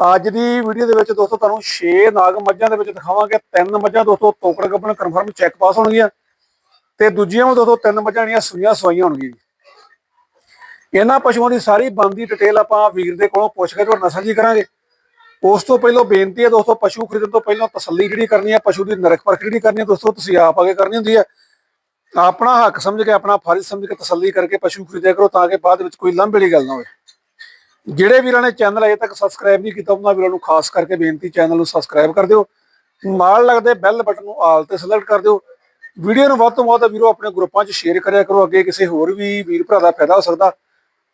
ਅੱਜ ਦੀ ਵੀਡੀਓ ਦੇ ਵਿੱਚ ਦੋਸਤੋ ਤੁਹਾਨੂੰ 6 ਨਾਗ ਮੱਝਾਂ ਦੇ ਵਿੱਚ ਦਿਖਾਵਾਂਗੇ, ਤਿੰਨ ਮੱਝਾਂ ਦੋਸਤੋ ਤੋਕੜ ਗੱਬਣ ਕਨਫਰਮ ਚੈੱਕ ਪਾਸ ਹੋਣਗੀਆਂ ਤੇ ਦੂਜੀਆਂ ਵੀ ਦੋਸਤੋ ਤਿੰਨ ਮੱਝਾਂ ਜਿਹੜੀਆਂ ਸੂਈਆਂ ਸਵਾਈਆਂ ਹੋਣਗੀਆਂ। ਇਹਨਾਂ ਪਸ਼ੂਆਂ ਦੀ ਸਾਰੀ ਬੰਦੀ ਡਿਟੇਲ ਆਪਾਂ ਵੀਰ ਦੇ ਕੋਲੋਂ ਪੁੱਛ ਕੇ ਤੁਹਾਡੇ ਨਾਲ ਸਾਂਝੀ ਕਰਾਂਗੇ। ਉਸ ਤੋਂ ਪਹਿਲਾਂ ਬੇਨਤੀ ਹੈ ਦੋਸਤੋ, ਪਸ਼ੂ ਖਰੀਦਣ ਤੋਂ ਪਹਿਲਾਂ ਤਸੱਲੀ ਜਿਹੜੀ ਕਰਨੀ ਹੈ, ਪਸ਼ੂ ਦੀ ਨਰਕ ਪਰਖ ਜਿਹੜੀ ਕਰਨੀ ਹੈ ਦੋਸਤੋ, ਤੁਸੀਂ ਆਪ ਆਗੇ ਕਰਨੀ ਹੁੰਦੀ ਹੈ। ਆਪਣਾ ਹੱਕ ਸਮਝ ਕੇ, ਆਪਣਾ ਫਰਜ਼ ਸਮਝ ਕੇ ਤਸੱਲੀ ਕਰਕੇ ਪਸ਼ੂ ਖਰੀਦਿਆ ਕਰੋ ਤਾਂ ਕਿ ਬਾਅਦ ਵਿੱਚ ਕੋਈ ਲੰਬੇ ਵਾਲੀ ਗੱਲ ਨਾ ਹੋਵੇ। ਜਿਹੜੇ ਵੀਰਾਂ ਨੇ ਚੈਨਲ ਅਜੇ ਤੱਕ ਸਬਸਕ੍ਰਾਈਬ ਨਹੀਂ ਕੀਤਾ ਉਹਨਾਂ ਵੀਰਾਂ ਨੂੰ ਖਾਸ ਕਰਕੇ ਬੇਨਤੀ ਚੈਨਲ ਨੂੰ ਸਬਸਕ੍ਰਾਈਬ ਕਰ ਦਿਓ। ਨਾਲ ਲੱਗਦੇ ਬੈਲ ਬਟਨ ਨੂੰ ਆਲ ਤੇ ਸਿਲੈਕਟ ਕਰ ਦਿਓ। ਵੀਡੀਓ ਨੂੰ ਵੱਧ ਤੋਂ ਵੱਧ ਵੀਰੋ ਆਪਣੇ ਗਰੁੱਪਾਂ 'ਚ ਸ਼ੇਅਰ ਕਰਿਆ ਕਰੋ ਅੱਗੇ ਕਿਸੇ ਹੋਰ ਵੀ ਵੀਰ ਭਰਾ ਦਾ ਫਾਇਦਾ ਹੋ ਸਕਦਾ।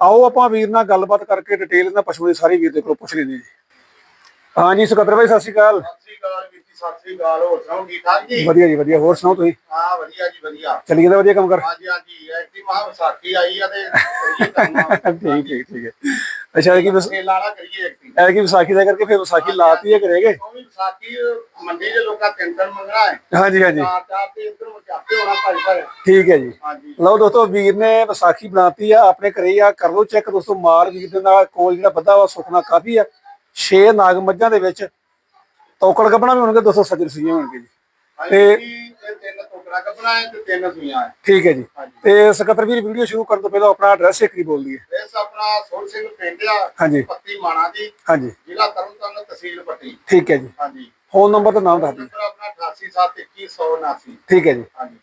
ਆਓ ਆਪਾਂ ਵੀਰ ਨਾਲ ਗੱਲਬਾਤ ਕਰਕੇ ਡਿਟੇਲ ਇਹਨਾਂ ਪਸ਼ੂਆਂ ਦੀ ਸਾਰੀ ਵੀਰ ਦੇ ਕੋਲੋਂ ਪੁੱਛ ਲੈਂਦੇ ਜੀ ਹਾਂਜੀ ਸਕੱਤਰ ਭਾਈ ਸਤਿ ਸ਼੍ਰੀ ਅਕਾਲ। ਸਤਿ ਸ੍ਰੀ ਅਕਾਲ ਵੀਰ ਜੀ ਸਤਿ ਸ੍ਰੀ ਅਕਾਲ ਹੋਰ ਸੁਣਾਓ ਠੀਕ ਠਾਕ ਜੀ? ਵਧੀਆ ਜੀ ਵਧੀਆ ਹੋਰ ਸੁਣਾਓ ਤੁਸੀਂ? ਹਾਂ ਵਧੀਆ ਜੀ ਵਧੀਆ। ਚੱਲੀ ਜਾਂਦਾ ਵਧੀਆ ਕੰਮ ਕਰ। ਹਾਂਜੀ ਹਾਂਜੀ ਐਕਟੀ ਮਹਾ ਵਿਸਾਖੀ ਆਈ ਆ ਤੇ ਠੀਕ ਠੀਕ ਠੀਕ ਹੈ। ਅੱਛਾ ਇਹ ਕੀ ਵਿਸ- ਇਹ ਲਾਲਾ ਕਰੀਏ ਐਕਟੀ ਇਹ ਕੀ ਵਿਸਾਖੀ ਦਾ ਕਰਕੇ ਫਿਰ ਵਿਸਾਖੀ ਲਾਤੀ ਹੈ ਕਰੇਗੇ ਉਹ ਵੀ ਵਿਸਾਖੀ ਮੰਡੀ ਦੇ ਲੋਕਾਂ ਤਿੰਨ ਮੰਗਣਾ ਹੈ। ਹਾਂਜੀ ਹਾਂਜੀ। ਚਾਰ ਚਾਰ ਤੇ ਇੱਧਰ ਮੁਚਾਪੇ ਹੋਣਾ ਭਾਈ ਭਾਈ ਠੀਕ ਹੈ ਜੀ। ਲਓ ਦੋਸਤੋ ਵੀਰ ਨੇ ਵਿਸਾਖੀ ਬਣਾਤੀ ਆ ਆਪਣੇ ਘਰੇ ਆ ਕਰ ਲਓ ਚੈੱਕ ਦੋਸਤੋ ਮਾਲ ਵੀਰ ਦੇ ਨਾਲ ਕੋਲ ਜਿਹੜਾ ਬੱਧਾ ਵਾ ਸੁਖਣਾ ਕਾਫੀ ਆ। 6 ਨਾਗ ਮੱਝਾਂ ਦੇ ਵਿੱਚ ਤੋਕੜ ਕੱਪਣਾ ਵੀ ਹੋਣਗੇ ਦੋਸਤੋ ਸੱਜਰ ਸੀਗੇ ਹੋਣਗੇ ਜੀ। ਤੇ ਇਹ ਤਿੰਨ ਟੋਕਰਾ ਕੱਪਣਾ ਹੈ ਤੇ ਤਿੰਨ ਸੂਈਆਂ ਹੈ। ਠੀਕ ਹੈ ਜੀ। ਤੇ ਸਕੱਤਰ ਵੀਰ ਵੀਡੀਓ ਸ਼ੁਰੂ ਕਰਨ ਤੋਂ ਪਹਿਲਾਂ ਆਪਣਾ ਐਡਰੈਸ ਇੱਕ ਹੀ ਬੋਲ ਦਈਏ। ਇਸ ਆਪਣਾ ਸੋਲ ਸਿੰਘ ਪਿੰਡ ਆ ਹਾਂਜੀ। ਪੱਤੀ ਮਾਣਾ ਜੀ। ਹਾਂਜੀ। ਜ਼ਿਲ੍ਹਾ ਤਰਨਤਾਰਨ ਤਹਿਸੀਲ ਪੱਟੀ। ਠੀਕ ਹੈ ਜੀ। ਹਾਂਜੀ। ਫੋਨ ਨੰਬਰ ਤੇ ਨਾਮ ਦੱਸ ਦਿਓ। ਨੰਬਰ ਆਪਣਾ 88712179 ਠੀਕ ਹੈ ਜੀ। ਹਾਂਜੀ।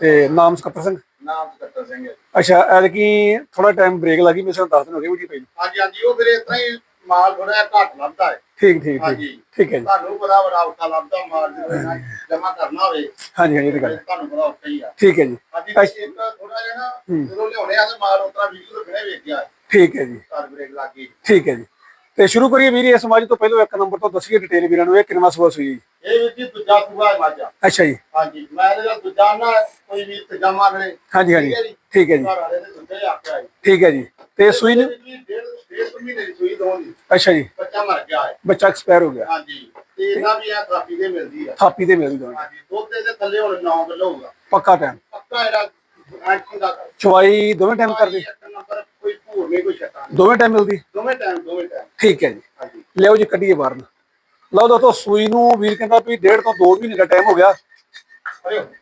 ਤੇ ਨਾਮ ਸਕੱਤਰ ਸਿੰਘ? ਨਾਮ ਸਕੱਤਰ ਸਿੰਘ ਹੈ। ਅੱਛਾ ਐਤਕੀ ਥੋੜਾ ਟਾਈਮ ਬ੍ਰੇਕ ਲੱਗੀ ਮੈਂ ਸਾਨੂੰ ਦੱਸ ਦਿਨ ਹੋ ਗਏ ਵੀਡੀਓ ਪਈ। ਹਾਂਜੀ ਹਾਂਜੀ ਉਹ ਇਸ ਤਰ੍ਹਾਂ ਹੀ ਮਾਲ ਥੋੜਾ ਜਿਹਾ ਘੱਟ ਲੱਭਦਾ ਹੈ। ਠੀਕ ਠੀਕ ਠੀਕ। ਹਾਂਜੀ। ਠੀਕ ਹੈ ਜੀ। ਤੁਹਾਨੂੰ ਪਤਾ ਬੜਾ ਔਖਾ ਲੱਭਦਾ ਮਾਲ ਜਦੋਂ ਜਮਾ ਕਰਨਾ ਹੋਵੇ। ਹਾਂਜੀ ਹਾਂਜੀ ਇਹ ਤਾਂ ਗੱਲ ਫਿਰ ਤੁਹਾਨੂੰ ਬੜਾ ਔਖਾ ਹੀ ਆ। ਠੀਕ ਹੈ ਜੀ। ਹਾਂਜੀ ਅੱਛ- ਇੱਕ ਥੋੜਾ ਜਿਹਾ ਨਾ ਜਦੋਂ ਲਿਆਉਣੇ ਆ ਤੇ ਮਾਲ ਉਤਰਾ ਵੀਡੀਓ ਤੋਂ ਬਿਨਾਂ ਵੇਖਿਆ ਠੀਕ ਹੈ ਜੀ। ਘਰ ਬ੍ਰੇਕ ਲੱਗ ਗਈ। ਠੀਕ ਹੈ ਜੀ। ਤੇ ਸ਼ੁਰੂ ਕਰੀਏ ਵੀਰ ਇਸ ਸਮਾਜ ਤੋਂ ਪਹਿਲਾਂ ਇੱਕ ਨੰਬਰ ਤੋਂ ਦੱਸੀਏ ਡਿਟੇਲ ਵੀਰਾਂ ਨੂੰ ਇਹ ਕਿੰਨਾ ਸੂਆ ਸੂਈ ਜੀ? ਇਹ ਵੀ ਜੀ ਦੂਜਾ ਸੂਆ ਹੈ ਮਾਝਾ। ਅੱਛਾ ਜੀ। ਹਾਂਜੀ ਮੈਂ ਇਹਦਾ ਦੂਜਾ ਨਾ ਕੋਈ ਵੀ ਤਜਾਮਾ ਨੇ ਹਾਂਜੀ ਹਾਂਜੀ। ਠੀਕ ਹੈ ਜੀ। ਘਰ ਵਾਲੇ ਦੇ ਦੂਜੇ ਆਖਿਆ ਜੀ ਠੀਕ ਹੈ ਜੀ। ਤੇ ਸੂਈ ਨੂੰ? ਡੇਢ ਮਹੀਨੇ ਦੀ ਸੂਈ ਦੋ ਦੀ। ਅੱਛਾ ਜੀ। ਬੱਚਾ ਮਰ ਗਿਆ ਹੈ। ਬੱਚਾ ਐਕਸਪਾਇਰ ਹੋ ਗਿਆ। ਹਾਂਜੀ। ਤੇ ਇਹਨਾਂ ਵੀ ਆ ਕਾਫੀ ਦੇ ਮਿਲਦੀ ਆ। ਥਾਪੀ ਤੇ ਮਿਲ ਜਾਣੀ ਹਾਂਜੀ। ਦੁੱਧ ਦੇ ਥੱਲੇ ਹੁਣ 9 ਕਿਲੋ ਹੋਊਗਾ। ਪੱਕਾ ਟਾਈਮ ਪੱਕਾ ਇਹਦਾ ਦਾ ਚਵਾਈ ਦੋਵੇਂ ਟਾਈਮ ਕਰਦੇ? ਕੋਈ ਭੂਰ ਨਹੀਂ ਕੋਈ ਦੋਵੇਂ ਟਾਈਮ ਮਿਲਦੀ? ਦੋਵੇਂ ਟਾਈਮ ਦੋਵੇਂ ਟਾਈਮ ਠੀਕ ਹੈ ਜੀ। ਲਿਆਓ ਜੀ ਕੱਢੀਏ ਬਾਹਰ ਨੂੰ। ਲਓ ਦੋਸਤੋ ਸੂਈ ਨੂੰ ਵੀਰ ਕਹਿੰਦਾ ਵੀ ਡੇਢ ਤੋਂ 2 ਮਹੀਨੇ ਦਾ ਟਾਈਮ ਹੋ ਗਿਆ।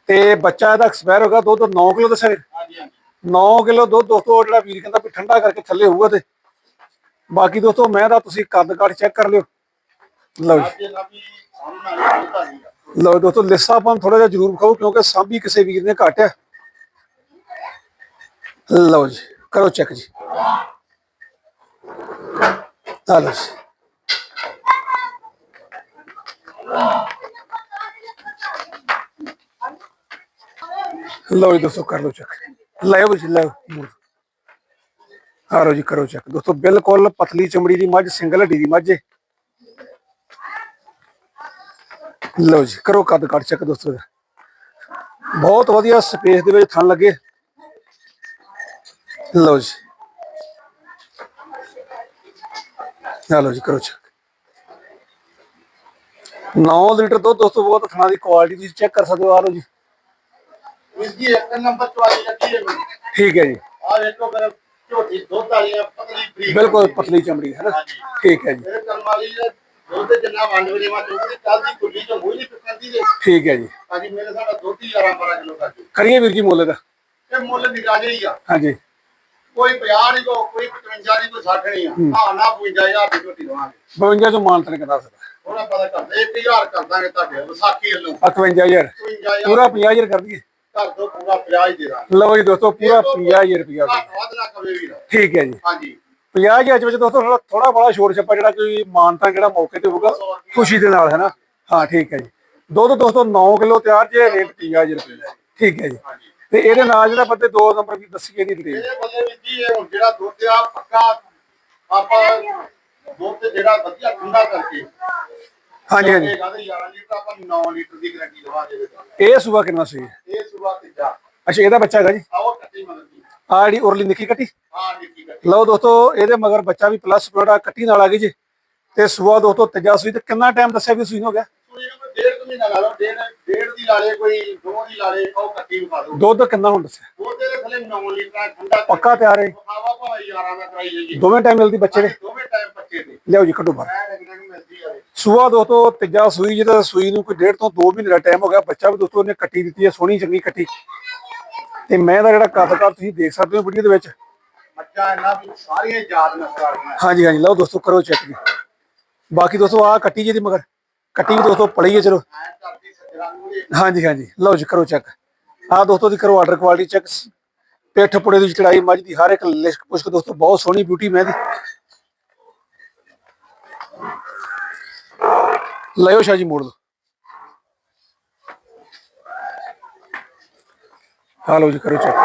ਤੇ ਬੱਚਾ ਇਹਦਾ ਐਕਸਪਾਇਰ ਹੋ ਗਿਆ ਦੁੱਧ 9 ਕਿਲੋ ਦੱਸਿਆ ਜੀ। ਹਾਂਜੀ ਹਾਂਜੀ। 9 ਕਿਲੋ ਦੁੱਧ ਦੋਸਤੋ ਜਿਹੜਾ ਵੀਰ ਕਹਿੰਦਾ ਵੀ ਠੰਡਾ ਕਰਕੇ ਥੱਲੇ ਹੋਊਗਾ ਤੇ। ਬਾਕੀ ਦੋਸਤੋ ਮੈਂ ਦਾ ਤੁਸੀਂ ਕੱਦ ਕਾਠ ਚੈੱਕ ਕਰ ਲਿਓ। ਲਓ ਜੀ। ਲਓ ਦੋਸਤੋ ਲਿੱਸਾ ਆਪਾਂ ਨੂੰ ਥੋੜਾ ਜਿਹਾ ਜ਼ਰੂਰ ਵਿਖਾਓ ਕਿਉਂਕਿ ਸਾਂਭੀ ਕਿਸੇ ਵੀਰ ਨੇ ਘੱਟ ਆ। ਲਓ ਜੀ ਕਰੋ ਚੈੱਕ ਜੀ। ਲਓ ਜੀ। ਲਓ ਜੀ ਦੋਸਤੋ ਕਰ ਲਓ ਚੈੱਕ ਲਾਓ ਜੀ ਲਾਓ ਆ ਜੀ, ਕਰੋ ਚੈੱਕ ਦੋਸਤੋ, ਬਿਲਕੁਲ ਪਤਲੀ ਚਮੜੀ ਦੀ ਮੱਝ ਸਿੰਗਲ ਹੱਡੀ ਦੀ ਮੱਝ ਲਓ ਜੀ, ਕਰੋ ਕੱਦ ਕੱਟ ਚੱਕ ਦੋਸਤੋ ਬਹੁਤ ਵਧੀਆ ਸਪੇਸ ਦੇ ਵਿੱਚ ਥਣ ਲੱਗੇ। ਲਓ ਜੀ। ਆ ਲਓ ਜੀ, ਕਰੋ ਚੱਕ 9 ਲੀਟਰ ਦੁੱਧ ਦੋਸਤੋ, ਬਹੁਤ ਥਣਾ ਦੀ ਕੁਆਲਿਟੀ ਤੁਸੀਂ ਚੈੱਕ ਕਰ ਸਕਦੇ ਹੋ। ਆ ਲਓ ਜੀ। ਇਸ ਦੀ ਇੱਕ ਨੰਬਰ ਚਵਾਈ ਹੈ ਠੀਕ ਹੈ ਜੀ। ਆ ਵੇਖੋ ਮੇਰੇ ਝੋਟੀ ਦੁੱਧ ਵਾਲੀ ਆ ਪਤਲੀ ਬਰੀਕ ਬਿਲਕੁਲ ਪਤਲੀ ਚਮੜੀ ਹੈ ਨਾ। ਠੀਕ ਹੈ ਜੀ। ਮੇਰੇ ਕਰਮ ਵਾਲੀ ਆ, ਦੁੱਧ ਜਿੰਨਾ ਵੰਡ ਵੇਲੇ ਮਾ ਚੁੱਕਦੀ ਕੱਲ੍ਹ ਦੀ ਕੁੱਲੀ ਚ ਮੂੰਹ ਨਹੀਂ ਪਿੱਕਦੀ ਦੇ ਠੀਕ ਹੈ ਜੀ। ਹਾਂਜੀ ਮੇਰੇ ਸਾਡਾ ਦੁੱਧ ਹੀ 11 12 ਕਿਲੋ ਕਰ ਕਰੀਏ ਵੀਰ ਜੀ ਮੁੱਲ ਦਾ ਇਹ ਮੁੱਲ ਨਿਕਾ ਹੀ ਆ। ਹਾਂਜੀ। ਕੋਈ 50 ਨਹੀਂ ਕੋਈ 55 ਨਹੀਂ ਕੋਈ 60 ਨਹੀਂ ਆ। ਹਾਂ। ਨਾ 55000 ਦੀ ਝੋਟੀ ਦਵਾਂਗੇ। 52 ਤੋਂ ਮਾਨਤਨ ਕਰਾ ਸਕਦਾ? ਥੋੜਾ ਪਤਾ ਕਰਦੇ 1000 ਕਰ ਦਾਂਗੇ ਤੁਹਾਡੇ ਵਿਸਾਖੀ ਵੱਲੋਂ। 51000 55000 ਪੂਰਾ 50000 ਕਰ ਦਈਏ। ਘਰ ਤੋਂ ਪੂਰਾ 50 ਹੀ ਦੇ ਦਾਂਗੇ। ਲਓ ਜੀ ਦੋਸਤੋ ਪੂਰਾ 50000 ਰੁਪਇਆ ਘੱਟ ਵੱਧ ਨਾ ਕਵੇ ਵੀਰ ਠੀਕ ਹੈ ਜੀ। ਹਾਂਜੀ। 50000 ਵਿੱਚ ਦੋਸਤੋ ਥੋੜਾ ਥੋੜਾ ਬੜਾ ਛੋੜ ਛੱਪਾ ਜਿਹੜਾ ਕੋਈ ਮਾਨਤਾ ਜਿਹੜਾ ਮੌਕੇ ਤੇ ਹੋਊਗਾ ਖੁਸ਼ੀ ਦੇ ਨਾਲ ਹੈ ਨਾ ਹਾਂ ਠੀਕ ਹੈ ਜੀ। ਦੁੱਧ ਦੋਸਤੋ 9 ਕਿਲੋ ਤਿਆਰ ਜੇ ਰੇਟ 50000 ਰੁਪਏ ਦਾ। ਠੀਕ ਹੈ ਜੀ। ਤੇ ਇਹਦੇ ਨਾਲ ਜਿਹੜਾ ਬੰਦੇ ਦੋ ਨੰਬਰ ਵੀ ਦੱਸੀ ਇਹਦੀ ਡਿਟੇਲ ਇਹ ਬੰਦੇ ਵੀ ਜੀ ਇਹ ਹੁਣ ਜਿਹੜਾ ਦੁੱਧ ਆ ਪੱਕਾ ਆਪਾਂ ਦੁੱਧ ਜਿਹੜਾ ਵਧੀਆ ਠੰਡਾ ਕਰਕੇ ਹਾਂਜੀ, ਹਾਂਜੀ। ਇਹ ਕਹਿੰਦੇ 11 ਲੀਟਰ ਆਪਾਂ 9 ਲੀਟਰ ਦੀ ਗਰੰਟੀ ਦਵਾਂਗੇ ਤੇ। ਇਹ ਸੂਆ ਕਿੰਨਾ ਸੂਈ ਹੈ ਇਹ ਸੁਬਾ ਤੀਜਾ। ਅੱਛਾ ਇਹਦਾ ਬੱਚਾ ਹੈਗਾ ਜੀ? ਆਓ ਕੱਟੀ ਮਗਰ ਦੀ ਆ ਜਿਹੜੀ ਉਰਲੀ ਨਿੱਕੀ ਕੱਟੀ? ਹਾਂ ਨਿੱਕੀ ਕੱਟੀ। ਲਓ ਦੋਸਤੋ ਇਹਦੇ ਮਗਰ ਬੱਚਾ ਵੀ ਪਲੱਸ ਪਲੋੜਾ ਕੱਟੀ ਨਾਲ ਆ ਗਈ ਜੀ। ਤੇ ਸੂਆ ਦੋਸਤੋ ਤੀਜਾ ਸੂਈ ਤੇ ਕਿੰਨਾ ਟਾਈਮ ਦੱਸਿਆ ਵੀ ਸੂਈ ਨੂੰ ਹੋ ਗਿਆ? ਕੋਈ ਨਾ ਡੇਢ ਕੁ ਮਹੀਨਾ ਲਾ ਲਓ ਡੇਢ ਡੇਢ ਦੀ ਲਾ ਲੇ ਕੋਈ ਦੋ ਦੀ ਲਾ ਲੇ ਉਹ ਕੱਟੀ ਵਿਖਾ ਦਿਓ। ਦੁੱਧ ਕਿੰਨਾ ਹੁਣ ਦੱਸਿਆ? ਉਹਦੇ ਦੇ ਥੱਲੇ 9 ਲੀਟਰ ਠੰਡਾ ਪੱਕਾ ਤਿਆਰ ਹੈ ਖਾਵਾ ਭਾਵੇਂ 11 ਦਾ ਕਰਾਈ ਜਾਈਏ ਦੋਵੇਂ ਟਾਈਮ ਮਿਲਦੀ ਬੱਚੇ ਦੇ? ਦੋਵੇਂ ਟਾਈਮ ਬੱਚੇ ਦੇ। ਲਿਆਓ ਜੀ ਕੱਢੋ ਬਾਹਰ। ਕਿ ਮਿਲਦੀ ਆਵੇ ਸੂਆ ਦੋਸਤੋ ਤੀਜਾ ਸੂਈ ਜਿਹਦਾ ਸੂਈ ਨੂੰ ਕੋਈ ਡੇਢ ਤੋਂ 2 ਮਹੀਨੇ ਦਾ ਟਾਈਮ ਹੋ ਗਿਆ ਬੱਚਾ ਵੀ ਦੋਸਤੋ ਉਹਨੇ ਕੱਟੀ ਦਿੱਤੀ ਹੈ ਸੋਹਣੀ ਚੰਗੀ ਕੱਟੀ। ਤੇ ਮੈਂ ਦਾ ਜਿਹੜਾ ਕੱਦ ਕਰ ਤੁਸੀਂ ਦੇਖ ਸਕਦੇ ਹੋ ਵੀਡੀਓ ਦੇ ਵਿੱਚ। ਬੱਚਾ ਇਹਨਾਂ ਵੀ ਸਾਰੀਆਂ ਯਾਦ ਨਸਲ ਵਾਲੀਆਂ ਹਾਂਜੀ ਹਾਂਜੀ ਲਓ ਦੋਸਤੋ ਕਰੋ ਚੈੱਕ ਜੀ ਬਾਕੀ ਦੋਸਤੋ ਆ ਕੱਟੀ ਜਿਹਦੀ ਮਗਰ ਕੱਟੀ ਵੀ ਦੋਸਤੋ ਪੜੀ ਹੈ ਚਲੋ। ਹਾਂਜੀ ਹਾਂਜੀ ਲਓ ਜੀ ਕਰੋ ਚੈੱਕ ਆ ਦੋਸਤੋ ਦੀ ਕਰੋ ਆਰਡਰ ਕੁਆਲਿਟੀ ਚੈੱਕ ਪਿੱਠ ਪੁੜੇ ਦੀ ਚੜਾਈ ਮੱਝ ਦੀ ਹਰ ਇੱਕ ਲਿਸ਼ਕ ਪੁਸ਼ਕ ਦੋਸਤੋ ਬਹੁਤ ਸੋਹਣੀ ਬਿਊਟੀ ਮੈਂ ਦੀ ਲਿਓ ਸ਼ਾਹ ਜੀ ਮੋੜ ਦੋ। ਹਾਂ ਜੀ, ਕਰੋ ਚੈੱਕ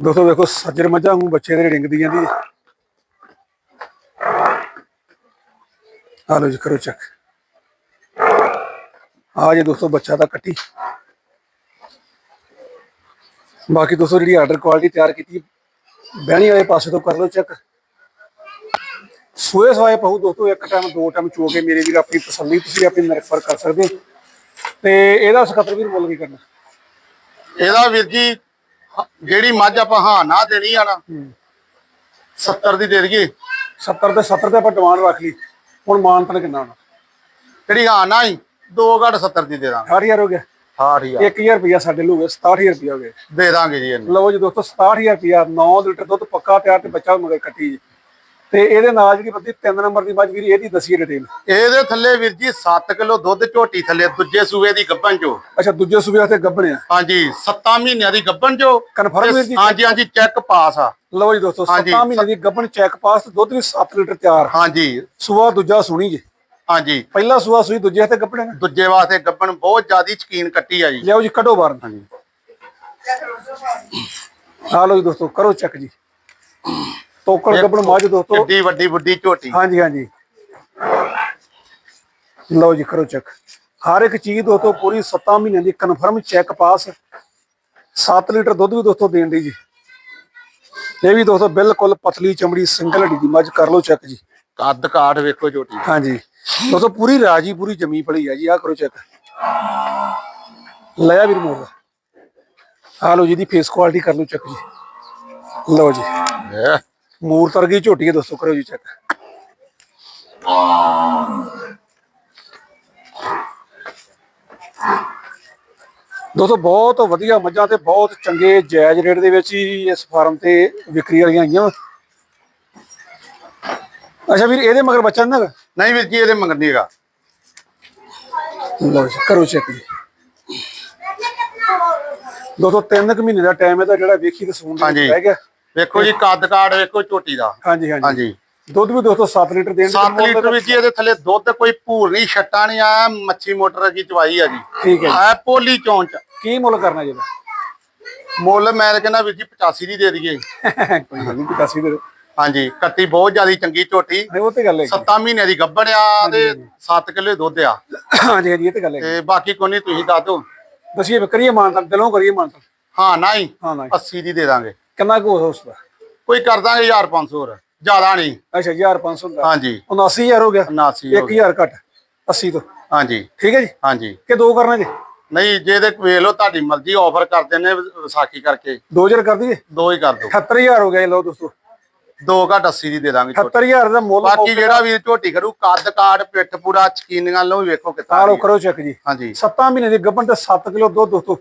ਦੋਸਤੋ ਵੇਖੋ ਸੱਜਰ ਮੱਝਾਂ ਨੂੰ ਬੱਚੇ ਦੇ ਰਿੰਗਦੀ ਜਾਂਦੀ ਹੈ। ਜੀ, ਕਰੋ ਚੈੱਕ ਆ ਜੇ ਦੋਸਤੋ ਬੱਚਾ ਤਾਂ ਕੱਟੀ। ਬਾਕੀ ਦੋਸਤੋ ਜਿਹੜੀ ਆਰਡਰ ਕੁਆਲਿਟੀ ਤਿਆਰ ਕੀਤੀ, ਬਹਿਣੀ ਵਾਲੇ ਪਾਸੇ ਤੋਂ ਕਰ ਲਓ ਚੈੱਕ ਸੂਏ ਸਵਾਏ ਪਹੂ ਦੋਸਤੋ ਇੱਕ ਟਾਈਮ ਦੋ ਟਾਈਮ ਚੋ ਕੇ ਮੇਰੇ ਵੀਰ ਆਪਣੀ ਤਸੱਲੀ ਤੁਸੀਂ ਆਪਣੀ ਨਿਰਭਰ ਕਰ ਸਕਦੇ ਤੇ ਇਹਦਾ ਸਕੱਤਰ ਵੀਰ ਮੁੱਲ ਕੀ ਕਰਨਾ? ਇਹਦਾ ਵੀਰ ਜੀ ਜਿਹੜੀ ਮੱਝ ਆਪਾਂ ਹਾਂ ਨਾ ਦੇਣੀ ਆ ਨਾ 70 ਦੀ ਦੇ ਦਈਏ। 70 ਤੇ 70 ਤੇ ਆਪਾਂ ਡਿਮਾਂਡ ਰੱਖ ਲਈ। ਹੁਣ ਮਾਨਤਨ ਕਿੰਨਾ ਹੋਣਾ? ਜਿਹੜੀ ਹਾਂ ਨਾ ਹੀ 2 ਘੱਟ 70 ਦੀ ਦੇ ਦਾਂਗੇ। 60000 ਹੋ ਗਿਆ? 60000 1000 ਰੁਪਇਆ ਸਾਡੇ ਲੋਗੇ 67000 ਰੁਪਇਆ ਹੋ ਗਿਆ। ਦੇ ਦਾਂਗੇ ਜੀ ਇਹਨੂੰ। ਲਓ ਜੀ ਦੋਸਤੋ 67000 ਰੁਪਇਆ 9 ਲੀਟਰ ਦੁੱਧ ਪੱਕਾ ਤਿਆਰ ਤੇ ਬੱਚਾ ਮਗਰ ਕੱਟੀ ਜੀ। ਤੇ ਇਹਦੇ ਨਾਲ ਜਿਹੜੀ ਬੱਦੀ 3 ਨੰਬਰ ਦੀ ਮੱਝ ਵੀਰ ਇਹਦੀ ਦਸੀਏ ਡਿਟੇਲ ਇਹਦੇ ਥੱਲੇ ਵੀਰ ਜੀ 7 ਕਿਲੋ ਦੁੱਧ ਝੋਟੀ ਥੱਲੇ ਦੂਜੇ ਸੂਏ ਦੀ ਗੱਭਣ ਚੋ। ਅੱਛਾ ਦੂਜੇ ਸੂਬੇ ਤੇ ਗੱਬਣੇ ਆ? ਹਾਂਜੀ 7 ਮਹੀਨਿਆਂ ਦੀ ਗੱਭਣ ਚੋ Confirm ਵੀਰ ਜੀ? ਹਾਂਜੀ ਹਾਂਜੀ ਚੈੱਕ ਪਾਸ ਆ। ਲਓ ਜੀ ਦੋਸਤੋ ਹਾਂਜੀ। 7 ਮਹੀਨੇ ਦੀ ਗੱਬਣ ਚੈੱਕ ਪਾਸ ਦੁੱਧ ਵੀ 7 ਲੀਟਰ ਤਿਆਰ। ਹਾਂਜੀ। ਸੂਆ ਦੂਜਾ ਸੁਣੀ ਜੀ। ਹਾਂਜੀ। ਪਹਿਲਾ ਸੂਆ ਸੂਈ ਦੂਜੇ ਗੱਬਣੇ ਨੇ? ਦੂਜੇ ਵਾਸਤੇ ਗੱਭਣ ਬਹੁਤ ਜ਼ਿਆਦੀ ਸ਼ਕੀਨ ਕੱਟੀ ਆ ਜੀ। ਲਿਆਓ ਜੀ ਕੱਢੋ ਬਾਹਰ। ਹਾਂਜੀ। ਆ ਲਓ ਜੀ ਦੋਸਤੋ ਕਰੋ ਚੈੱਕ ਜੀ। ਤੋਕੜ ਗੱਬਣ ਮੱਝ ਦੋਸਤੋ। ਕਿੱਡੀ ਵੱਡੀ ਵੱਡੀ ਝੋਟੀ। ਹਾਂਜੀ ਹਾਂਜੀ। ਲਓ ਜੀ ਕਰੋ ਚੈੱਕ। ਹਰ ਇੱਕ ਚੀਜ਼ ਦੋਸਤੋ ਪੂਰੀ 7 ਮਹੀਨਿਆਂ ਦੀ ਕਨਫਰਮ ਚੈੱਕ ਪਾਸ 7 ਲੀਟਰ ਦੁੱਧ ਵੀ ਦੋਸਤੋ ਦੇਣ ਦੀ ਜੀ। ਇਹ ਵੀ ਦੋਸਤੋ ਬਿਲਕੁਲ ਪਤਲੀ ਚਮੜੀ ਸਿੰਗਲ ਹੱਡੀ ਦੀ। ਮੱਝ ਕਰ ਲਓ ਚੈੱਕ ਜੀ। ਕੱਦ ਕਾਠ ਵੇਖੋ ਝੋਟੀ। ਹਾਂਜੀ। ਦੋਸਤੋ ਪੂਰੀ ਰਾਜੀ ਪੂਰੀ ਜਮੀ ਪੜੀ ਆ ਜੀ। ਆ ਕਰੋ ਚੈੱਕ। ਲਿਆ ਵੀਰ ਮੋੜ। ਆ ਲਓ ਜੀ ਦੀ ਫੇਸ ਕੁਆਲਿਟੀ ਕਰ ਲਓ ਚੈੱਕ ਜੀ। ਲਓ ਜੀ। ਇਹ ਮੂਰਤ ਵਰਗੀ ਝੋਟੀ ਹੈ ਦੋਸਤੋ ਕਰੋ ਜੀ ਚੈੱਕ ਦੋਸਤੋ ਬਹੁਤ ਵਧੀਆ ਮੱਝਾਂ ਤੇ ਬਹੁਤ ਚੰਗੇ ਜਾਇਜ਼ ਰੇਟ ਦੇ ਵਿੱਚ ਹੀ ਇਸ ਫਾਰਮ ਤੇ ਵਿਕਰੀ ਵਾਲੀਆਂ ਆਈਆਂ। ਅੱਛਾ ਵੀਰ ਇਹਦੇ ਮਗਰ ਬੱਚਾ ਨਾ ਨਹੀਂ ਵੀਰ ਜੀ ਇਹਦੇ ਮੰਗਣੀ ਹੈਗਾ। ਲਓ ਜੀ ਕਰੋ ਚੈੱਕ ਜੀ ਦੋਸਤੋ ਤਿੰਨ ਕੁ ਮਹੀਨੇ ਦਾ ਟਾਈਮ ਇਹਦਾ ਜਿਹੜਾ ਵੇਖੀ ਤੇ ਸੂਣ ਰਹਿ ਗਿਆ। ਵੇਖੋ ਜੀ ਕੱਦ ਕਾਠ ਵੇਖੋ ਝੋਟੀ ਦਾ। ਹਾਂਜੀ ਹਾਂਜੀ। ਹਾਂਜੀ। ਦੁੱਧ ਵੀ ਦੋਸਤੋ 7 ਲੀਟਰ ਦੇਣ ਦੀ 7 ਲੀਟਰ ਵਿੱਚ ਜੀ ਇਹਦੇ ਥੱਲੇ ਦੁੱਧ ਕੋਈ ਭੂਰ ਨਹੀਂ ਛੱਟਾ ਨਹੀਂ ਆ ਮੱਛੀ ਮੋਟਰ ਦੀ ਚਵਾਈ ਆ ਜੀ। ਠੀਕ ਹੈ। ਆ ਪੋਲੀ ਚੌਂਚ। ਕੀ ਮੁੱਲ ਕਰਨਾ ਜੀ ਮੁੱਲ ਮੈਂ ਕਹਿੰਦਾ ਵੀਰ ਜੀ 85 ਦੀ ਦੇ ਦਈਏ। ਕੋਈ ਗੱਲ ਨਹੀਂ ਪਿਤਾਸੀ ਦੇ ਦਿਓ। ਹਾਂਜੀ ਕੱਟੀ ਬਹੁਤ ਜ਼ਿਆਦੀ ਚੰਗੀ ਝੋਟੀ। ਉਹ ਤੇ ਗੱਲ ਹੈ 7 ਮਹੀਨਿਆਂ ਦੀ ਗੱਭਣ ਆ ਤੇ 7 ਕਿਲੋ ਦੁੱਧ ਆ। ਹਾਂਜੀ ਹਾਂਜੀ ਇਹ ਤੇ ਗੱਲ ਹੈ ਤੇ ਬਾਕੀ ਕੋਈ ਨਹੀਂ ਤੁਸੀਂ ਦੱਸ ਦਿਓ। ਦਸੀਏ ਵੀ ਕਰੀਏ ਮਾਨਤਾ ਦਿਲੋਂ ਕਰੀਏ ਮਾਨਤਾ। ਹਾਂ ਨਹੀਂ ਹਾਂ ਨਾ 80 ਦੀ ਦੇ ਦਾਂਗੇ। ਕਿੰਨਾ ਕੁ ਹੋ ਉਸਦਾ ਕੋਈ ਕਰ ਦਾਂਗੇ 1500 ਹੋਰ ਜ਼ਿਆਦਾ ਨਹੀਂ। ਅੱਛਾ 1500 ਦਾ ਹਾਂਜੀ। 79000 ਹੋ ਗਿਆ। 79 ਹੋ ਗਿਆ। 1000 ਘੱਟ 80 ਤੋਂ। ਹਾਂਜੀ। ਠੀਕ ਹੈ ਜੀ? ਹਾਂਜੀ। ਕਿ ਦੋ ਕਰਨਾ ਜੀ? ਨਹੀਂ ਜੇ ਤੇ ਵੇਖ ਲਓ ਤੁਹਾਡੀ ਮਰਜ਼ੀ ਆਫਰ ਕਰ ਦਿੰਨੇ ਵਿਸਾਖੀ ਕਰਕੇ। 2000 ਕਰ ਦਈਏ? ਦੋ ਹੀ ਕਰ ਦਿਓ। 78000 ਹੋ ਗਿਆ ਲਓ ਦੋਸਤੋ। ਦੋ ਘੱਟ 80 ਦੀ ਦੇ ਦਾਂਗੇ ਝੋਟੀ। 78000 ਦਾ ਮੁੱਲ ਬਾਕੀ ਜਿਹੜਾ ਵੀਰ ਝੋਟੀ ਖੜੂ ਕੱਦ ਕਾੜ ਪਿੱਠ ਪੂਰਾ ਚਕੀਨੀਆਂ ਲਓ ਵੇਖੋ ਆ। ਕਰੋ ਚੈੱਕ ਜੀ। ਹਾਂਜੀ। 7 ਮਹੀਨੇ ਦੀ ਗੱਭਣ ਤੇ 7 ਕਿਲੋ ਦੁੱਧ ਦੋਸਤੋ।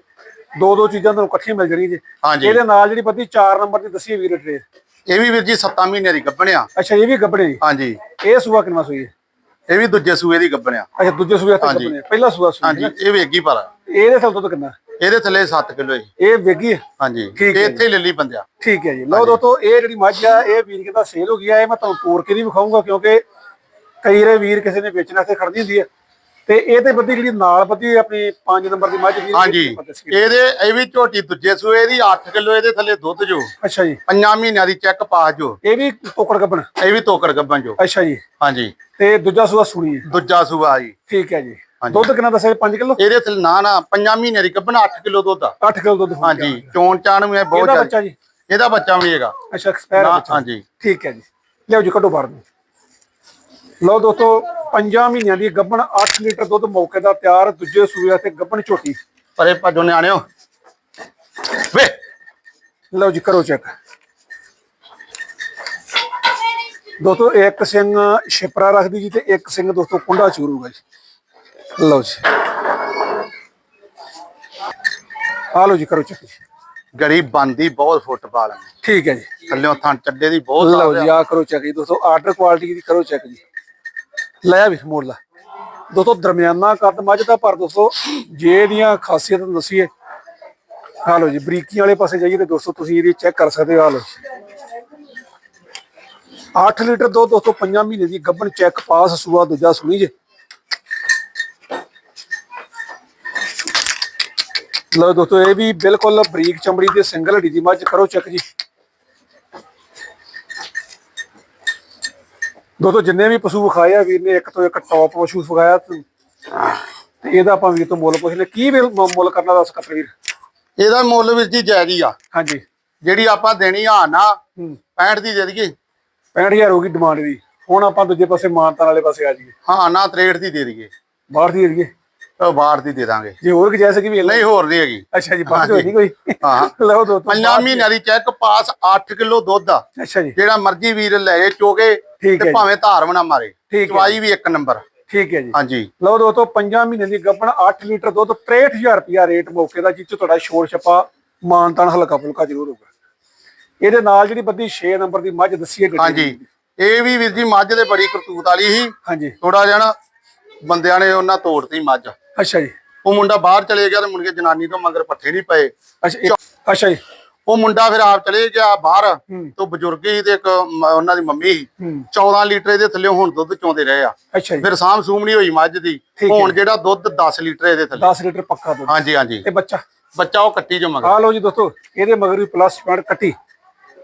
ਦੋ ਦੋ ਚੀਜ਼ਾਂ ਤੁਹਾਨੂੰ ਇਕੱਠੀਆਂ ਮਿਲ ਜਾਣੀਆਂ ਜੀ। ਹਾਂਜੀ। ਇਹਦੇ ਨਾਲ ਜਿਹੜੀ ਬੱਦੀ 4 ਨੰਬਰ ਦੀ ਦਸੀਏ ਵੀਰ ਟਰੇ ਇਹ ਵੀ ਵੀਰ ਜੀ 7 ਮਹੀਨੇ ਦੀ ਗੱਭਣਿਆ। ਅੱਛਾ ਇਹ ਵੀ ਗੱਭਣੇ ਜੀ? ਹਾਂਜੀ। ਇਹ ਸੂਆ ਕਿੰਨਾ ਸੂਈ ਹੈ? ਇਹ ਵੀ ਦੂਜੇ ਸੂਏ ਦੀ ਗੱਭਣਿਆ। ਅੱਛਾ ਦੂਜੇ ਸੂਏ ਤੇ ਹਾਂਜੀ। ਗੱਭਣੇ ਪਹਿਲਾ ਸੂਆ ਸੂਈ ਹਾਂਜੀ ਹੈ। ਇਹ ਵੇਗੀ ਪਰ ਇਹਦੇ ਥੱਲੇ ਦੁੱਧ ਕਿੰਨਾ? ਇਹਦੇ ਥੱਲੇ 7 ਕਿਲੋ ਹੀ ਇਹ ਵੇਗੀ ਹੈ? ਹਾਂਜੀ। ਠੀਕ ਹੈ ਇਹ ਇੱਥੇ ਲੈ ਲਈ ਬੰਦਿਆ। ਠੀਕ ਹੈ ਜੀ। ਲਓ ਦੋਸਤੋ ਇਹ ਜਿਹੜੀ ਮੱਝ ਆ ਇਹ ਵੀਰ ਕਹਿੰਦਾ ਸੇਲ ਹੋ ਗਈ ਆ। ਇਹ ਮੈਂ ਤੁਹਾਨੂੰ ਤੋੜ ਕੇ ਨਹੀਂ ਵਿਖਾਊਂਗਾ ਕਿਉਂਕਿ ਕਈ ਰੇ ਵੀਰ ਕਿਸੇ ਨੇ ਵੇਚਣ ਵਾਸਤੇ ਖੜਦੀ ਹੁੰਦੀ ਹੈ। ਤੇ ਇਹ ਤੇ ਬੱਦੀ ਜਿਹੜੀ ਨਾਲ ਬੱਦੀ ਆਪਣੀ 5 ਨੰਬਰ ਦੀ ਮੱਝ ਵੀਰ ਹਾਂਜੀ। ਇਹਦੇ ਇਹ ਵੀ ਝੋਟੀ ਦੂਜੇ ਸੂਏ ਦੀ 8 ਕਿਲੋ ਇਹਦੇ ਥੱਲੇ ਦੁੱਧ ਜੋ। ਅੱਛਾ ਜੀ। ਪੰਜਾਂ ਮਹੀਨਿਆਂ ਦੀ ਚੈੱਕ ਪਾਸ ਜੋ। ਇਹ ਵੀ ਤੋਕੜ ਗੱਬਣ। ਇਹ ਵੀ ਤੋਕੜ ਗੱਬਾਂ ਜੋ। ਅੱਛਾ ਜੀ। ਹਾਂਜੀ। ਤੇ ਦੂਜਾ ਸੂਆ ਸੁਣੀ ਹੈ। ਦੂਜਾ ਸੂਆ ਜੀ। ਠੀਕ ਹੈ ਜੀ। ਦੁੱਧ ਕਿੰਨਾ ਦੱਸਿਆ 5 ਕਿਲੋ? ਇਹਦੇ ਥੱਲੇ ਨਾ ਨਾ ਪੰਜਾਂ ਮਹੀਨਿਆਂ ਦੀ ਗੱਭਣ 8 ਕਿਲੋ ਦੁੱਧ ਆ। 8 ਕਿਲੋ ਦੁੱਧ ਹਾਂਜੀ। ਚੋਣ ਚਾਣ ਵੀ ਬਹੁਤ ਇਹਦਾ ਜ਼ਿਆਦਾ। ਬੱਚਾ ਜੀ? ਇਹਦਾ ਬੱਚਾ ਵੀ ਹੈਗਾ। ਅੱਛਾ ਐਕਸਪਾਇਰ ਬੱਚਾ। ਹਾਂਜੀ। ਠੀਕ ਹੈ ਜੀ। ਲਿਆਓ ਜੀ ਕੱਢੋ ਬਾਹਰ ਨੂੰ। ਲਓ ਦੋਸਤੋ 5 ਮਹੀਨਿਆਂ ਦੀ ਗੱਬਣ 8 ਲੀਟਰ ਦੁੱਧ ਮੌਕੇ ਦਾ ਤਿਆਰ ਦੂਜੇ ਸੂਏ ਤੇ ਗੱਬਣ ਝੋਟੀ। ਪਰੇ ਭੱਜੋ ਨਿਆਣਿਓ। ਵੇ! ਲਓ ਜੀ ਕਰੋ ਚੈੱਕ ਦੋਸਤੋ ਇੱਕ ਸਿੰਘ ਛਿਪਰਾ ਰੱਖਦੀ ਜੀ ਤੇ ਇੱਕ ਸਿੰਘ ਦੋਸਤੋ ਕੁੰਡਾ ਚੂਰੂਗਾ ਜੀ। ਲਓ ਜੀ। ਆ ਲਓ ਜੀ ਕਰੋ ਚੈੱਕ ਜੀ। ਗਰੀਬ ਬੰਦੀ ਬਹੁਤ ਫੁੱਟਬਾਲ ਠੀਕ ਹੈ ਜੀ। ਥੱਲਿਓਂ ਥਣ ਚੱਡੇ ਦੀ ਬਹੁਤ ਲਓ ਜੀ ਆ ਕਰੋ ਚੈੱਕ ਜੀ। ਦੋਸਤੋ ਆਰਡਰ ਕੁਆਲਿਟੀ ਦੀ ਕਰੋ ਚੈੱਕ ਜੀ। ਲੈ ਵੀ ਮੋੜ ਲਾ ਦੋਸਤੋ, ਦਰਮਿਆਨਾ ਕੱਦ ਮੱਝ ਦਾ, ਪਰ ਦੋਸਤੋ, ਜੇ ਦੀਆਂ ਖਾਸੀਅਤਾਂ ਦੱਸੀਏ ਆ ਲਓ ਜੀ ਬਰੀਕੀਆਂ ਵਾਲੇ ਪਾਸੇ ਜਾਈਏ ਤੇ ਦੋਸਤੋ, ਤੁਸੀਂ ਇਹਦੀ ਚੈੱਕ ਕਰ ਸਕਦੇ ਹੋ ਆ ਲਓ 8 ਲੀਟਰ ਦੁੱਧ ਦੋਸਤੋ 5 ਮਹੀਨੇ ਦੀ ਗੱਬਣ ਚੈੱਕ ਪਾਸ, ਸੂਆ ਦੂਜਾ ਸੁਣੀ ਜੇ। ਲਓ ਦੋਸਤੋ, ਇਹ ਵੀ ਬਿਲਕੁਲ ਬਰੀਕ ਚਮੜੀ ਤੇ ਸਿੰਗਲ ਹੱਡੀ ਦੀ ਮੱਝ, ਕਰੋ ਚੈੱਕ ਜੀ। ਦੋਸਤੋ ਜਿੰਨੇ ਵੀ ਪਸ਼ੂ ਵਿਖਾਏ ਆ ਵੀਰ ਨੇ ਇੱਕ ਤੋਂ ਇੱਕ ਟੌਪ ਪਸ਼ੂ ਵਿਖਾਇਆ ਤੇ ਇਹਦਾ ਆਪਾਂ ਵੀਰ ਤੋਂ ਮੁੱਲ ਪੁੱਛਨੇ ਕੀ ਮੁੱਲ ਕਰਨਾ ਦੱਸ ਕੱਪੜੇ ਵੀਰ? ਇਹਦਾ ਮੁੱਲ ਵੀ ਜੀ ਜਾਇਜ਼ ਹੀ ਆ। ਹਾਂਜੀ। ਜਿਹੜੀ ਆਪਾਂ ਦੇਣੀ ਆ ਨਾ ਹੂੰ। 65 ਦੀ ਦੇ ਦਈਏ। 65000 ਹੋ ਗਈ ਡਿਮਾਂਡ ਦੀ। ਹੁਣ ਆਪਾਂ ਦੂਜੇ ਪਾਸੇ ਮਾਨਤਾਂ ਵਾਲੇ ਪਾਸੇ ਆ ਜਾਈਏ। ਹਾਂ ਨਾ 63 ਦੀ ਦੇ ਦਈਏ। ਬਾਹਰ ਦੀ ਏਰੀਏ ਉਹ ਬਾਹਰ ਦੀ ਦੇ ਦਾਂਗੇ। ਜੇ ਹੋਰ ਗਜੈਸ ਕੀ ਵੀ ਨਹੀਂ ਹੋਰ ਨਹੀਂ ਹੈਗੀ। ਅੱਛਾ ਜੀ ਬਾਹਰ ਹੋਈ ਨਹੀਂ ਕੋਈ? ਹਾਂ। ਲਓ ਦੋਸਤੋ ਪੰਜਾਂ ਮਹੀਨਿਆਂ ਦੀ ਚੈੱਕ ਪਾਸ 8 ਕਿਲੋ ਦੁੱਧ ਆ। ਅੱਛਾ ਜੀ। ਜਿਹੜਾ ਮਰਜ਼ੀ ਵੀਰ ਲੈ ਚੋਗੇ ਠੀਕ ਹੈ ਤੇ। ਭਾਵੇਂ ਧਾਰ ਬਣਾ ਮਾਰੇ। ਹੈ ਚਵਾਈ ਵੀ ਇੱਕ ਨੰਬਰ। ਠੀਕ ਹੈ ਜੀ। ਹਾਂਜੀ। ਲਓ ਦੋਸਤੋ 5 ਮਹੀਨੇ ਦੀ ਗੱਭਣ 8 ਲੀਟਰ ਦੁੱਧ 63000 ਰੁਪਿਆ ਰੇਟ ਮੌਕੇ ਦਾ ਜਿਸ ਚ ਤੁਹਾਡਾ ਸ਼ੋਰ ਛਪਾ ਮਾਨਤਾਨ ਹਲਕਾ ਫੁਲਕਾ ਜ਼ਰੂਰ ਹੋਊਗਾ। ਇਹਦੇ ਨਾਲ ਜਿਹੜੀ ਬੱਦੀ 6 ਨੰਬਰ ਦੀ ਮੱਝ ਦੱਸੀ ਹੈ ਹਾਂਜੀ। ਇਹ ਵੀ ਵੀਰ ਜੀ ਮੱਝ ਦੇ ਬੜੀ ਕਰਤੂਤ ਵਾਲੀ ਸੀ। ਹਾਂਜੀ। ਥੋੜਾ ਨਾ ਬੰਦਿਆਂ ਨੇ ਉਹਨਾਂ ਤੋੜਤੀ ਮੱਝ। ਅੱਛਾ ਜੀ। ਉਹ ਮੁੰਡਾ ਬਾਹਰ ਚਲੇ ਗਿਆ ਤੇ ਮੁੜ ਕੇ ਜਨਾਨੀ ਤੋਂ ਮਗਰ ਪੱਠੇ ਨਹੀਂ ਪਏ। ਅੱਛਾ ਅੱਛਾ ਜੀ। ਉਹ ਮੁੰਡਾ ਫਿਰ ਆਪ ਚਲੇ ਗਿਆ ਬਾਹਰ ਹੂੰ। ਤੋਂ ਬਜ਼ੁਰਗ ਸੀ ਤੇ ਇੱਕ ਮ- ਉਹਨਾਂ ਦੀ ਮੰਮੀ ਸੀ। ਹੂੰ। 14 ਲੀਟਰ ਇਹਦੇ ਥੱਲੇ ਹੁਣ ਦੁੱਧ ਚੋਂਦੇ ਰਹੇ ਆ। ਅੱਛਾ ਜੀ। ਫਿਰ ਸਾਂਭ ਸੂਮ ਨਹੀਂ ਹੋਈ ਮੱਝ ਦੀ। ਠੀਕ ਹੈ। ਹੁਣ ਜਿਹੜਾ ਦੁੱਧ 10 ਲੀਟਰ ਇਹਦੇ ਥੱਲੇ। 10 ਲੀਟਰ ਪੱਕਾ ਦੁੱਧ। ਹਾਂਜੀ ਹਾਂਜੀ। ਤੇ ਬੱਚਾ? ਬੱਚਾ ਉਹ ਕੱਟੀ ਜੋ ਮਗਰ। ਆ ਲਓ ਜੀ ਦੋਸਤੋ ਇਹਦੇ ਮਗਰ ਵੀ ਪਲੱਸ ਪੁਆਇੰਟ ਕੱਟੀ।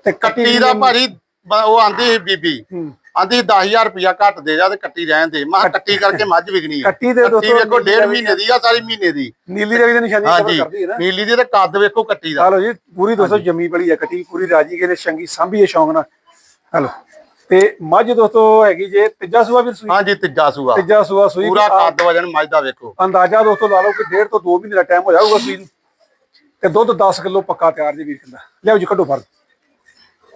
ਤੇ ਕੱਟੀ ਦਾ ਭਾਜੀ ਬ- ਉਹ ਆਂਦੀ ਸੀ ਬੀਬੀ। ਹੂੰ। ਆਂਦੀ 10000 ਰੁਪਇਆ ਘੱਟ ਦੇ ਜਾ ਤੇ ਕੱਟੀ ਰਹਿਣ ਦੇ। ਮੈਂ ਕਿਹਾ ਕੱਟੀ ਕਰਕੇ ਮੱਝ ਵਿਕਣੀ ਆ। ਕੱਟੀ ਦੇ ਦੋਸਤੋ ਵੇਖੋ ਡੇਢ ਮਹੀਨੇ ਦੀ ਆ ਸਾਰੀ ਮਹੀਨੇ ਦੀ। ਨੀਲੀ ਰਵੀ ਦੀ ਨਿਸ਼ਾਨੀ ਕਵਰ ਕਰਦੀ ਹੈ ਨਾ। ਨੀਲੀ ਦੀ ਤੇ ਕੱਦ ਵੇਖੋ ਕੱਟੀ ਦਾ। ਆ ਲਓ ਜੀ ਪੂਰੀ ਦੋਸਤੋ ਜੰਮੀ ਬੜੀ ਹੈ ਕੱਟੀ ਪੂਰੀ ਰਾਜੀ ਕੇ ਨੇ ਚੰਗੀ ਸਾਂਭੀ ਹੈ ਸ਼ੌਂਕ ਨਾਲ। ਹਲੋ ਤੇ ਮੱਝ ਦੋਸਤੋ ਹੈਗੀ ਜੇ ਤੀਜਾ ਸੂਆ ਵੀ ਸੂਈ? ਹਾਂਜੀ ਤੀਜਾ ਸੂਆ। ਤੀਜਾ ਸੂਆ ਸੂਈ ਪੂਰਾ ਆ- ਕੱਦ ਵਜਨ ਮੱਝ ਦਾ ਵੇਖੋ। ਅੰਦਾਜ਼ਾ ਦੋਸਤੋ ਲਾ ਲਓ ਕਿ ਡੇਢ ਤੋਂ 2 ਮਹੀਨੇ ਦਾ ਟਾਈਮ ਹੋ ਜਾਊਗਾ ਸੂਈ ਤੇ ਦੁੱਧ 10 ਕਿਲੋ ਪੱਕਾ ਤਿਆਰ ਜੀ ਵੀਰ ਕਹਿੰਦਾ। ਲਿਆਓ ਜੀ ਕੱਢੋ ਫੜ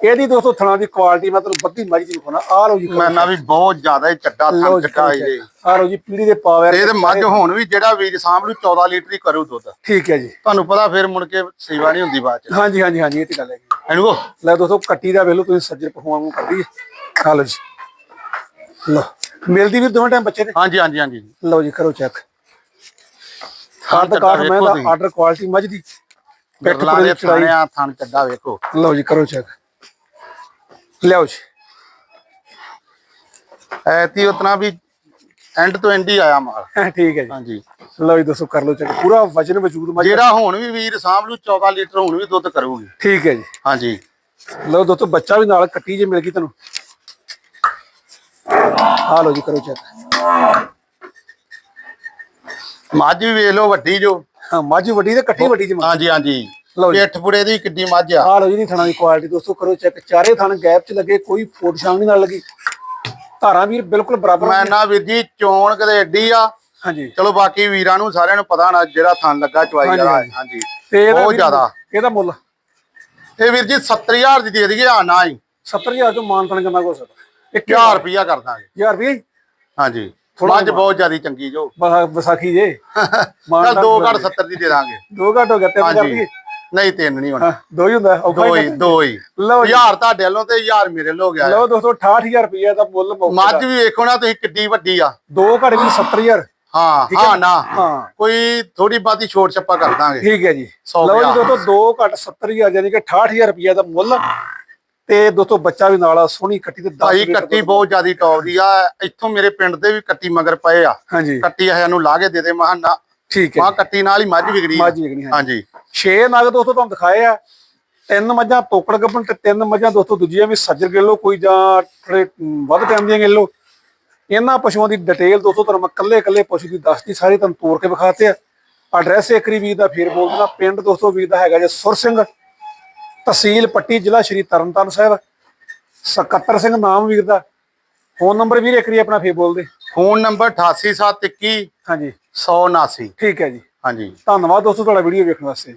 ਇਹਦੀ ਦੋਸਤੋ ਥਣਾ ਦੀ ਕੁਆਲਿਟੀ ਮੈਂ ਤੁਹਾਨੂੰ ਬੱਦੀ ਮੱਝ ਦੀ ਵਿਖਾਉਣਾ ਆ ਲਓ ਜੀ ਮੈਂ ਨਾ ਵੀ ਬਹੁਤ ਜ਼ਿਆਦਾ ਹੀ ਚੱਡਾ ਥਣ ਜੀ ਚੱਡਾ ਇਹ ਆ ਲਓ ਜੀ ਪੀੜੀ ਦੇ ਪਾਵਰ ਇਹ ਤੇ ਮੱਝ ਹੁਣ ਵੀ ਜਿਹੜਾ ਵੀਰ ਨੂੰ 14 ਲੀਟਰ ਹੀ ਕਰੂ ਦੁੱਧ। ਠੀਕ ਹੈ ਜੀ। ਤੁਹਾਨੂੰ ਪਤਾ ਫਿਰ ਮੁੜ ਕੇ ਸੇਵਾ ਨਹੀਂ ਹੁੰਦੀ ਬਾਅਦ ਚ। ਹਾਂਜੀ ਹਾਂਜੀ ਹਾਂਜੀ ਇਹ ਤੇ ਗੱਲ ਹੈਗੀ। ਇਹਨੂੰ ਲੈ ਦੋਸਤੋ ਕੱਟੀ ਦਾ ਵੇਲੋ ਤੁਸੀਂ ਸੱਜਰ ਪਖਵਾਉਣ ਨੂੰ ਕਰਦੀ ਹੈ ਆ ਲਓ ਜੀ। ਲਓ। ਮਿਲਦੀ ਵੀ ਦੋਵੇਂ ਟਾਈਮ ਬੱਚੇ ਦੇ? ਹਾਂਜੀ ਹਾਂਜੀ ਹਾਂਜੀ। ਲਓ ਜੀ ਕਰੋ ਚੈੱਕ ਚੱਡਾ ਕਾਰਡ ਮੈਂ ਦਾ। ਆਰਡਰ ਕੁਆਲਿਟੀ ਮੱਝ ਦੀ। ਪਿੱਠ ਪੂਰੀ ਥਾਣਿਆਂ ਥਣ ਚੱਡਾ ਵੇਖੋ। ਲਓ ਜੀ ਕਰੋ ਚੈੱਕ ਲਿਆਓ ਜੀ। ਐਤੀ ਉਤਨਾ ਵੀ ਐਂਡ ਤੋਂ ਐਂਡ ਹੀ ਆਇਆ ਮਾਲ। ਠੀਕ ਹੈ ਜੀ। ਹਾਂਜੀ। ਲਓ ਜੀ ਦੱਸੋ ਕਰ ਲਓ ਚੈੱਕ। ਪੂਰਾ ਵਜਨ ਵਜੂਦ ਦਾ। ਜਿਹੜਾ ਹੁਣ ਵੀ ਵੀਰ ਸਾਂਭ ਨੂੰ 14 ਲੀਟਰ ਹੁਣ ਵੀ ਦੁੱਧ ਕਰੂਗੀ। ਠੀਕ ਹੈ ਜੀ। ਹਾਂਜੀ। ਲਓ ਦੋਸਤੋ ਬੱਚਾ ਵੀ ਨਾਲ ਕੱਟੀ ਜੇ ਮਿਲ ਗਈ ਤੁਹਾਨੂੰ। ਆ ਲਓ ਜੀ ਕਰੋ ਚੈੱਕ। ਮੱਝ ਵੀ ਵੇਖ ਲਓ ਵੱਡੀ ਜੋ। ਹਾਂ ਮੱਝ ਵੱਡੀ ਤੇ ਕੱਟੀ ਵੱਡੀ ਜੀ। ਹਾਂਜੀ ਹਾਂਜੀ। ਲਓ ਜੀ। ਪਿੱਠ ਪੁੜੇ ਦੀ ਕਿੱਡੀ ਮੱਝ ਆ। ਆ ਲਓ ਜੀ ਦੀ ਥਣਾ ਦੀ ਕੁਆਲਿਟੀ ਦੋਸਤੋ ਕਰੋ ਚੈੱਕ ਚਾਰੇ ਥਣ ਗੈਪ 'ਚ ਲੱਗੇ ਕੋਈ ਫੋਟ ਨਹੀਂ ਨਾਲ ਲੱਗੀ। ਧਾਰਾਂ ਵੀਰ ਬਿਲਕੁਲ ਬਰਾਬਰ ਮੈਂ ਨਾ ਵੀਰ ਜੀ ਚੋਣ ਕਦੇ ਐਡੀ ਆ। ਹਾਂਜੀ। ਚਲੋ ਬਾਕੀ ਵੀਰਾਂ ਨੂੰ ਸਾਰਿਆਂ ਨੂੰ ਪਤਾ ਨਾ ਜਿਹੜਾ ਥਣ ਲੱਗਾ ਚਵਾਈ ਵਾਲਾ। ਹਾਂਜੀ। ਹਾਂਜੀ। ਤੇ ਇਹਦਾ ਬਹੁਤ ਵੀਰ ਜ਼ਿਆਦਾ। ਇਹਦਾ ਮੁੱਲ? ਇਹ ਵੀਰ ਜੀ 70000 ਦੀ ਦੇ ਦਈਏ ਆ ਨਾ ਹੀ। 70000 ਤੋਂ ਮਾਨ ਤਨ ਕਿੰਨਾ ਕੋ ਸਕਦਾ? 1000 ਰੁਪਿਆ ਕਰ ਦਾਂਗੇ। 1000 ਰੁਪਏ ਹਾਂਜੀ। ਥੋੜ੍ਹਾ ਮੱਝ ਬਹੁਤ ਜ਼ਿਆਦੀ ਚੰਗੀ ਜੋ। ਬਸਾ- ਵਿਸਾਖੀ ਜੇ। ਮਾਨ ਚੱਲ ਦੋ ਘੱਟ 70 ਦੀ ਦੇ ਦਾਂਗੇ। ਦੋ ਘੱਟ ਹੋ ਗਿਆ ਹਾਂਜੀ। ਲਈਏ ਨਹੀਂ ਤਿੰਨ ਨਹੀਂ ਹੋਣਾ। ਦੋ ਹੀ ਹੁੰਦਾ ਔਖਾ ਦੋ ਹੀ। ਦੋ ਹੀ। ਲਓ 1000 ਤੁਹਾਡੇ ਵੱਲੋਂ ਤੇ 1000 ਮੇਰੇ ਵੱਲੋਂ ਹੋ ਗਿਆ। ਲਓ ਦੋਸਤੋ 68000 ਰੁਪਏ ਦਾ ਮੁੱਲ ਮੱਝ ਦਾ। ਵੀ ਵੇਖੋ ਨਾ ਤੁਸੀਂ ਕਿੱਡੀ ਵੱਡੀ ਆ। ਦੋ ਘੱਟ ਵੀ 70000 ਹਾਂ ਹੈ ਨਾ? ਹਾਂ। ਕੋਈ ਥੋੜੀ ਬਾਤੀ ਛੋਟ ਛੱਪਾ ਕਰ ਦਾਂਗੇ। ਠੀਕ ਹੈ ਜੀ। ਲਓ ਜੀ। ਦੋਸਤੋ ਦੋ ਘੱਟ 70000 ਯਾਨੀ ਕਿ 68000 ਰੁਪਏ ਦਾ ਮੁੱਲ। ਤੇ ਦੋਸਤੋ ਬੱਚਾ ਵੀ ਨਾਲ ਆ ਸੋਹਣੀ ਕੱਟੀ ਤੇ 10 ਭਾਈ ਲੀਟਰ ਕੱਟੀ। ਬਹੁਤ ਜ਼ਿਆਦੀ ਟੌਪ ਦੀ ਆ। ਇੱਥੋਂ ਮੇਰੇ ਪਿੰਡ ਦੇ ਵੀ ਕੱਟੀ ਮਗਰ ਪਏ ਆ। ਕੱਟੀ ਆਇਆ ਨੂੰ ਲਾ ਕੇ ਦੇ ਦੇ ਮਹਾਂ ਨਾ ਠੀਕ ਹੈ ਮਾਂ ਕੱਟੀ ਨਾਲ ਹੀ ਮੱਝ ਆ। ਮੱਝ ਵਿਕਣੀ ਹੈ ਹਾਂਜੀ। 6 ਨਗ ਦੋਸਤੋ ਤੁਹਾਨੂੰ ਦਿਖਾਏ ਆ ਤਿੰਨ ਮੱਝਾਂ ਤੋਕੜ ਗੱਭਣ ਤੇ ਤਿੰਨ ਮੱਝਾਂ ਦੋਸਤੋ ਦੂਜੀਆਂ ਵੀ ਸੱਜਰ ਗਿੱਲੋ ਕੋਈ ਜਾਂ ਥੋੜੇ ਵੱਧ ਟਾਈਮ ਦੀਆਂ ਗਿੱਲੋ ਇਹਨਾਂ ਪਸ਼ੂਆਂ ਦੀ ਡਿਟੇਲ ਦੋਸਤੋ ਤੁਹਾਨੂੰ ਮੈਂ ਕੱਲੇ ਕੱਲੇ ਪਸ਼ੂ ਦੀ ਦੱਸਦੀ ਸਾਰੀ ਤੁਹਾਨੂੰ ਤੋੜ ਕੇ ਵਿਖਾਤੇ ਆ। ਐਡਰੈਸ ਏਕਰੀ ਵੀਰ ਦਾ ਫੇਰ ਬੋਲ ਪਿੰਡ ਦੋਸਤੋ ਵੀਰ ਦਾ ਹੈਗਾ ਜੇ ਸੁਰ ਸਿੰਘ ਤਹਿਸੀਲ ਪੱਟੀ ਜ਼ਿਲ੍ਹਾ ਸ਼੍ਰੀ ਤਰਨਤਾਰਨ ਸਾਹਿਬ। ਸਕੱਤਰ ਸਿੰਘ ਨਾਮ ਵੀਰ ਦਾ। ਫੋਨ ਨੰਬਰ ਵੀਰ ਏਕਰੀ ਆਪਣਾ ਫੇਰ ਬੋਲ ਦੇ ਫੋਨ ਨੰਬਰ 88721 ਹਾਂਜੀ। 179 ਠੀਕ ਹੈ ਜੀ। ਹਾਂਜੀ। ਧੰਨਵਾਦ ਦੋਸਤੋ ਤੁਹਾਡਾ ਵੀਡੀਓ ਵੇਖਣ ਵਾਸਤੇ।